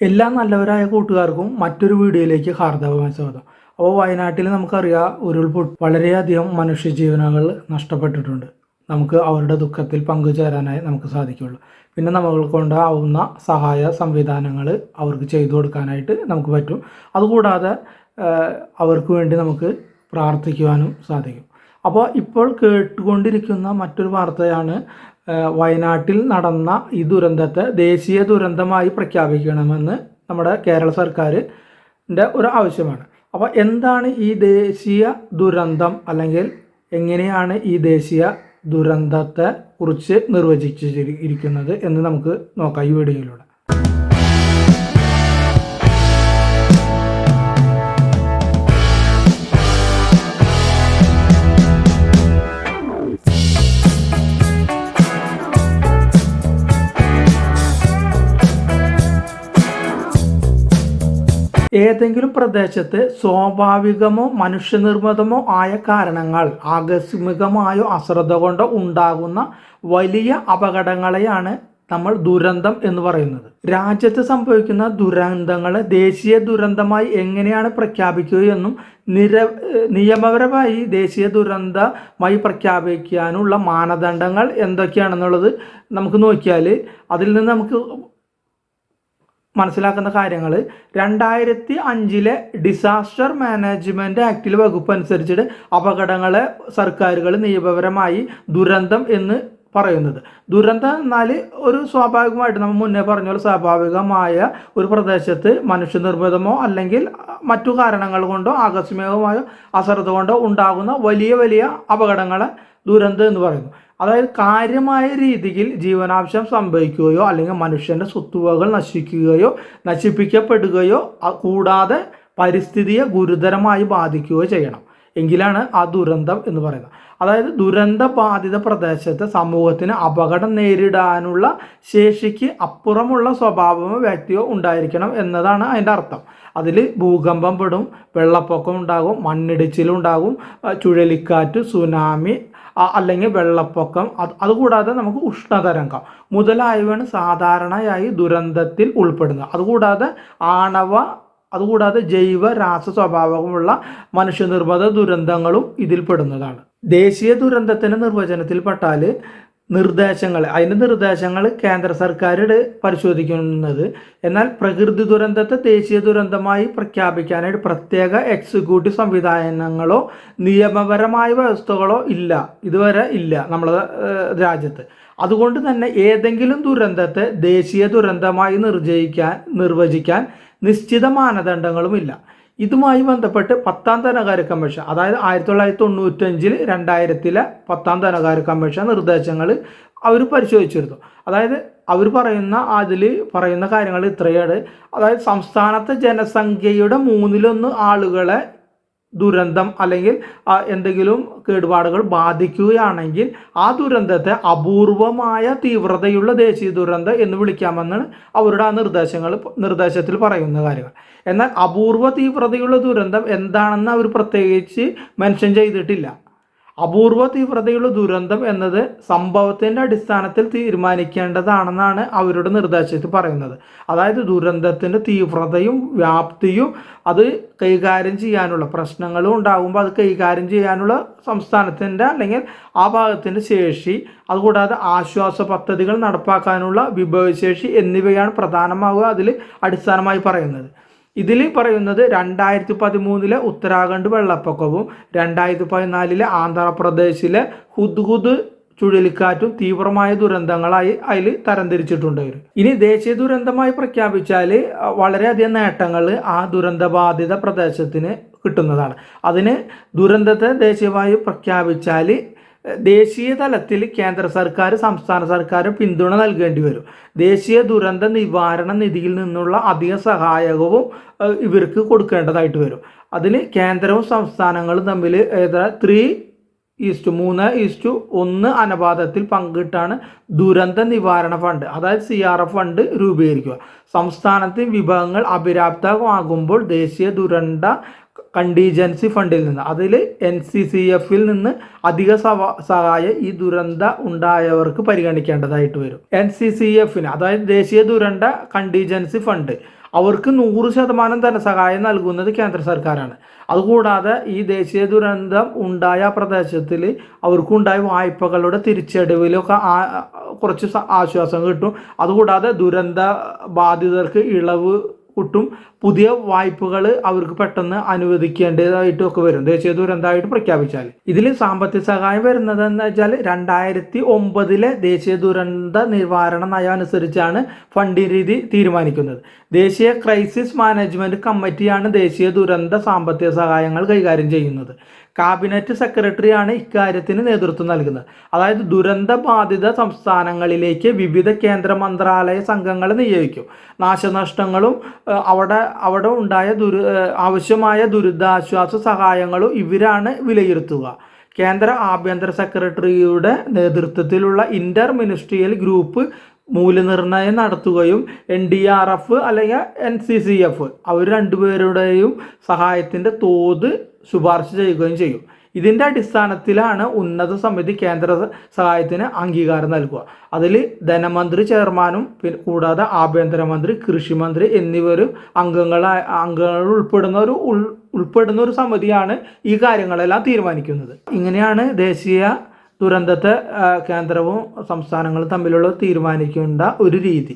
എല്ലാ നല്ലവരായ കൂട്ടുകാർക്കും മറ്റൊരു വീഡിയോയിലേക്ക് ഹാർദവമായ സ്വാഗതം. അപ്പോൾ വയനാട്ടിൽ നമുക്കറിയാം ഉരുൾപൊട്ട് വളരെയധികം മനുഷ്യജീവനകൾ നഷ്ടപ്പെട്ടിട്ടുണ്ട്. നമുക്ക് അവരുടെ ദുഃഖത്തിൽ പങ്കുചേരാനായി നമുക്ക് സാധിക്കുള്ളൂ. പിന്നെ നമ്മൾ കൊണ്ടാവുന്ന സഹായ സംവിധാനങ്ങൾ അവർക്ക് ചെയ്തു കൊടുക്കാനായിട്ട് നമുക്ക് പറ്റും. അതുകൂടാതെ അവർക്ക് വേണ്ടി നമുക്ക് പ്രാർത്ഥിക്കുവാനും സാധിക്കും. അപ്പോൾ ഇപ്പോൾ കേട്ടുകൊണ്ടിരിക്കുന്ന മറ്റൊരു വാർത്തയാണ് വയനാട്ടിൽ നടന്ന ഈ ദുരന്തത്തെ ദേശീയ ദുരന്തമായി പ്രഖ്യാപിക്കണമെന്ന് നമ്മുടെ കേരള സർക്കാരിന്റെ ഒരു ആവശ്യമാണ്. അപ്പോൾ എന്താണ് ഈ ദേശീയ ദുരന്തം അല്ലെങ്കിൽ എങ്ങനെയാണ് ഈ ദേശീയ ദുരന്തത്തെ കുറിച്ച് നിർവചിച്ചിരിക്കുന്നത് എന്ന് നമുക്ക് നോക്കാം ഈ വീഡിയോയിലൂടെ. ഏതെങ്കിലും പ്രദേശത്ത് സ്വാഭാവികമോ മനുഷ്യനിർമ്മിതമോ ആയ കാരണങ്ങൾ ആകസ്മികമായോ അശ്രദ്ധ കൊണ്ടോ ഉണ്ടാകുന്ന വലിയ അപകടങ്ങളെയാണ് നമ്മൾ ദുരന്തം എന്ന് പറയുന്നത്. രാജ്യത്ത് സംഭവിക്കുന്ന ദുരന്തങ്ങളെ ദേശീയ ദുരന്തമായി എങ്ങനെയാണ് പ്രഖ്യാപിക്കുകയെന്നും നിര നിയമപരമായി ദേശീയ ദുരന്തമായി പ്രഖ്യാപിക്കാനുള്ള മാനദണ്ഡങ്ങൾ എന്തൊക്കെയാണെന്നുള്ളത് നമുക്ക് നോക്കിയാൽ അതിൽ നിന്ന് നമുക്ക് മനസ്സിലാക്കുന്ന കാര്യങ്ങൾ രണ്ടായിരത്തി അഞ്ചിലെ ഡിസാസ്റ്റർ മാനേജ്മെന്റ് ആക്ടിൽ വകുപ്പ് അനുസരിച്ചിട്ട് അപകടങ്ങളെ സർക്കാരുകൾ നിയമപരമായി ദുരന്തം എന്ന് പറയുന്നത്. ദുരന്തം എന്നാൽ ഒരു സ്വാഭാവികമായിട്ട് നമ്മൾ മുന്നേ പറഞ്ഞ പോലെ സ്വാഭാവികമായ ഒരു പ്രദേശത്ത് മനുഷ്യനിർമ്മിതമോ അല്ലെങ്കിൽ മറ്റു കാരണങ്ങൾ കൊണ്ടോ ആകസ്മികമായോ അശ്രദ്ധ കൊണ്ടോ ഉണ്ടാകുന്ന വലിയ വലിയ അപകടങ്ങളെ ദുരന്തം എന്ന് പറയുന്നു. അതായത് കാര്യമായ രീതിയിൽ ജീവനാംശം സംഭവിക്കുകയോ അല്ലെങ്കിൽ മനുഷ്യന്റെ സ്വത്തുവകൾ നശിക്കുകയോ നശിപ്പിക്കപ്പെടുകയോ കൂടാതെ പരിസ്ഥിതിയെ ഗുരുതരമായി ബാധിക്കുകയോ ചെയ്യണം. എങ്കിലാണ് ആ ദുരന്തം എന്ന് പറയുന്നത് അതായത് ദുരന്ത ബാധിത പ്രദേശത്ത് സമൂഹത്തിന് അപകടം നേരിടാനുള്ള ശേഷിക്ക് അപ്പുറമുള്ള സ്വഭാവമോ വ്യക്തിയോ ഉണ്ടായിരിക്കണം എന്നതാണ് അതിന്റെ അർത്ഥം. അതിൽ ഭൂകമ്പം പെടും വെള്ളപ്പൊക്കം ഉണ്ടാകും മണ്ണിടിച്ചിലുണ്ടാകും ചുഴലിക്കാറ്റ് സുനാമി അല്ലെങ്കിൽ വെള്ളപ്പൊക്കം അത് അതുകൂടാതെ നമുക്ക് ഉഷ്ണതരംഗം. മുതലായവയാണ് സാധാരണയായി ദുരന്തത്തിൽ ഉൾപ്പെടുന്നത്. അതുകൂടാതെ ആണവ അതുകൂടാതെ ജൈവ രാസ സ്വഭാവമുള്ള മനുഷ്യനിർമ്മിത ദുരന്തങ്ങളും ഇതിൽ പെടുന്നതാണ് ദേശീയ ദുരന്തത്തിന്റെ നിർവചനത്തിൽപ്പെട്ടാൽ നിർദ്ദേശങ്ങൾ അതിന്റെ നിർദ്ദേശങ്ങൾ കേന്ദ്ര സർക്കാരുടെ പരിശോധിക്കുന്നത്. എന്നാൽ പ്രകൃതി ദുരന്തത്തെ ദേശീയ ദുരന്തമായി പ്രഖ്യാപിക്കാനായിട്ട് പ്രത്യേക എക്സിക്യൂട്ടീവ് സംവിധാനങ്ങളോ നിയമപരമായ വ്യവസ്ഥകളോ ഇല്ല. ഇതുവരെ ഇല്ല നമ്മുടെ രാജ്യത്ത്. അതുകൊണ്ട് തന്നെ ഏതെങ്കിലും ദുരന്തത്തെ ദേശീയ ദുരന്തമായി നിർജയിക്കാൻ നിർവചിക്കാൻ നിശ്ചിത മാനദണ്ഡങ്ങളുമില്ല ഇതുമായി ബന്ധപ്പെട്ട് പത്താം ധനകാര്യ കമ്മീഷൻ അതായത് ആയിരത്തി തൊള്ളായിരത്തി തൊണ്ണൂറ്റഞ്ചിൽ രണ്ടായിരത്തിലെ പത്താം ധനകാര്യ കമ്മീഷൻ നിർദ്ദേശങ്ങൾ അവർ പരിശോധിച്ചിരുന്നു. അതായത് അവർ പറയുന്ന അതിൽ പറയുന്ന കാര്യങ്ങൾ ഇത്രയാണ്. അതായത് സംസ്ഥാനത്തെ ജനസംഖ്യയുടെ മൂന്നിലൊന്ന് ആളുകളെ ദുരന്തം അല്ലെങ്കിൽ എന്തെങ്കിലും കേടുപാടുകൾ ബാധിക്കുകയാണെങ്കിൽ ആ ദുരന്തത്തെ അപൂർവമായ തീവ്രതയുള്ള ദേശീയ ദുരന്തം എന്ന് വിളിക്കാമെന്നാണ് അവരുടെ ആ നിർദ്ദേശങ്ങൾ നിർദ്ദേശത്തിൽ പറയുന്ന കാര്യങ്ങൾ. എന്നാൽ അപൂർവ തീവ്രതയുള്ള ദുരന്തം എന്താണെന്ന് അവർ പ്രത്യേകിച്ച് മെൻഷൻ ചെയ്തിട്ടില്ല. അപൂർവ തീവ്രതയുള്ള ദുരന്തം എന്നത് സംഭവത്തിന്റെ അടിസ്ഥാനത്തിൽ തീരുമാനിക്കേണ്ടതാണെന്നാണ് അവരുടെ നിർദ്ദേശത്തിൽ പറയുന്നത്. അതായത് ദുരന്തത്തിന്റെ തീവ്രതയും വ്യാപ്തിയും അത് കൈകാര്യം ചെയ്യാനുള്ള പ്രശ്നങ്ങളും ഉണ്ടാകുമ്പോൾ അത് കൈകാര്യം ചെയ്യാനുള്ള സംസ്ഥാനത്തിന്റെ അല്ലെങ്കിൽ ആ ഭാഗത്തിന്റെ ശേഷി അതുകൂടാതെ ആശ്വാസ പദ്ധതികൾ നടപ്പാക്കാനുള്ള വിഭവശേഷി എന്നിവയാണ് പ്രധാനമാവുക അതിൽ അടിസ്ഥാനമായി പറയുന്നത്. ഇതിൽ പറയുന്നത് രണ്ടായിരത്തി പതിമൂന്നിലെ ഉത്തരാഖണ്ഡ് വെള്ളപ്പൊക്കവും രണ്ടായിരത്തി പതിനാലിലെ ആന്ധ്രാപ്രദേശിലെ ഹുദ്ഹുദ് ചുഴലിക്കാറ്റും തീവ്രമായ ദുരന്തങ്ങളായി അതിൽ തരംതിരിച്ചിട്ടുണ്ട്. ഇനി ദേശീയ ദുരന്തമായി പ്രഖ്യാപിച്ചാൽ വളരെയധികം നേട്ടങ്ങൾ ആ ദുരന്തബാധിത പ്രദേശത്തിന് കിട്ടുന്നതാണ്. അതിന് ദുരന്തത്തെ ദേശീയമായി പ്രഖ്യാപിച്ചാൽ ദേശീയ തലത്തിൽ കേന്ദ്ര സർക്കാർ സംസ്ഥാന സർക്കാർ പിന്തുണ നൽകേണ്ടി വരും. ദേശീയ ദുരന്ത നിവാരണ നിധിയിൽ നിന്നുള്ള അധിക സഹായകവും ഇവർക്ക് കൊടുക്കേണ്ടതായിട്ട് വരും. അതിന് കേന്ദ്രവും സംസ്ഥാനങ്ങളും തമ്മിൽ ഏതാ ത്രീ ഈസ്റ്റു മൂന്ന് ഈസ്റ്റു ഒന്ന് അനുപാതത്തിൽ പങ്കിട്ടാണ് ദുരന്ത നിവാരണ ഫണ്ട്. അതായത് സി ആർ എഫ് ഫണ്ട് രൂപീകരിക്കുക. സംസ്ഥാനത്തെ വിഭവങ്ങൾ അപര്യാപ്തമാകുമ്പോൾ ദേശീയ ദുരന്ത കണ്ടീജൻസി ഫണ്ടിൽ നിന്ന്. അതിൽ എൻ സി സി എഫിൽ നിന്ന് അധിക സഹായം ഈ ദുരന്ത ഉണ്ടായവർക്ക് പരിഗണിക്കേണ്ടതായിട്ട് വരും. എൻ സി സി എഫിന് അതായത് ദേശീയ ദുരന്ത കണ്ടീജൻസി ഫണ്ട് അവർക്ക് നൂറ് ശതമാനം ധനസഹായം നൽകുന്നത് കേന്ദ്ര സർക്കാരാണ്. അതുകൂടാതെ ഈ ദേശീയ ദുരന്തം ഉണ്ടായ പ്രദേശത്തിൽ അവർക്കുണ്ടായ വായ്പകളുടെ തിരിച്ചടവിലൊക്കെ കുറച്ച് ആശ്വാസം കിട്ടും. അതുകൂടാതെ ദുരന്ത ബാധിതർക്ക് ഇളവ് കിട്ടും. പുതിയ വായ്പകൾ അവർക്ക് പെട്ടെന്ന് അനുവദിക്കേണ്ടതായിട്ടും ഒക്കെ വരും. ദേശീയ ദുരന്തമായിട്ട് പ്രഖ്യാപിച്ചാൽ ഇതിൽ സാമ്പത്തിക സഹായം വരുന്നത് എന്ന് വെച്ചാൽ രണ്ടായിരത്തി ഒമ്പതിലെ ദേശീയ ദുരന്ത നിവാരണ നയം അനുസരിച്ചാണ് ഫണ്ടിംഗ് രീതി തീരുമാനിക്കുന്നത്. ദേശീയ ക്രൈസിസ് മാനേജ്മെന്റ് കമ്മിറ്റിയാണ് ദേശീയ ദുരന്ത സാമ്പത്തിക സഹായങ്ങൾ കൈകാര്യം ചെയ്യുന്നത്. കാബിനറ്റ് സെക്രട്ടറിയാണ് ഇക്കാര്യത്തിന് നേതൃത്വം നൽകുന്നത്. അതായത് ദുരന്ത ബാധിത സംസ്ഥാനങ്ങളിലേക്ക് വിവിധ കേന്ദ്ര മന്ത്രാലയ സംഘങ്ങൾ നിയോഗിക്കും. നാശനഷ്ടങ്ങളും അവിടെ അവിടെ ഉണ്ടായ ദുരി ആവശ്യമായ ദുരിതാശ്വാസ സഹായങ്ങളും ഇവരാണ് വിലയിരുത്തുക. കേന്ദ്ര ആഭ്യന്തര സെക്രട്ടറിയുടെ നേതൃത്വത്തിലുള്ള ഇന്റർ മിനിസ്ട്രിയൽ ഗ്രൂപ്പ് മൂല്യനിർണയം നടത്തുകയും എൻ ഡി ആർ എഫ് അല്ലെങ്കിൽ എൻ സി സി എഫ് അവർ രണ്ടുപേരുടെയും സഹായത്തിന്റെ തോത് ശുപാർശ ചെയ്യുകയും ചെയ്യും. ഇതിന്റെ അടിസ്ഥാനത്തിലാണ് ഉന്നത സമിതി കേന്ദ്ര സഹായത്തിന് അംഗീകാരം നൽകുക. അതിൽ ധനമന്ത്രി ചെയർമാനും പിന്നെ കൂടാതെ ആഭ്യന്തരമന്ത്രി കൃഷിമന്ത്രി എന്നിവരും അംഗങ്ങളായ അംഗങ്ങൾ ഉൾപ്പെടുന്ന ഒരു ഉൾ ഉൾപ്പെടുന്ന ഒരു സമിതിയാണ് ഈ കാര്യങ്ങളെല്ലാം തീരുമാനിക്കുന്നത്. ഇങ്ങനെയാണ് ദേശീയ ദുരന്തത്തെ കേന്ദ്രവും സംസ്ഥാനങ്ങളും തമ്മിലുള്ള തീരുമാനിക്കേണ്ട ഒരു രീതി.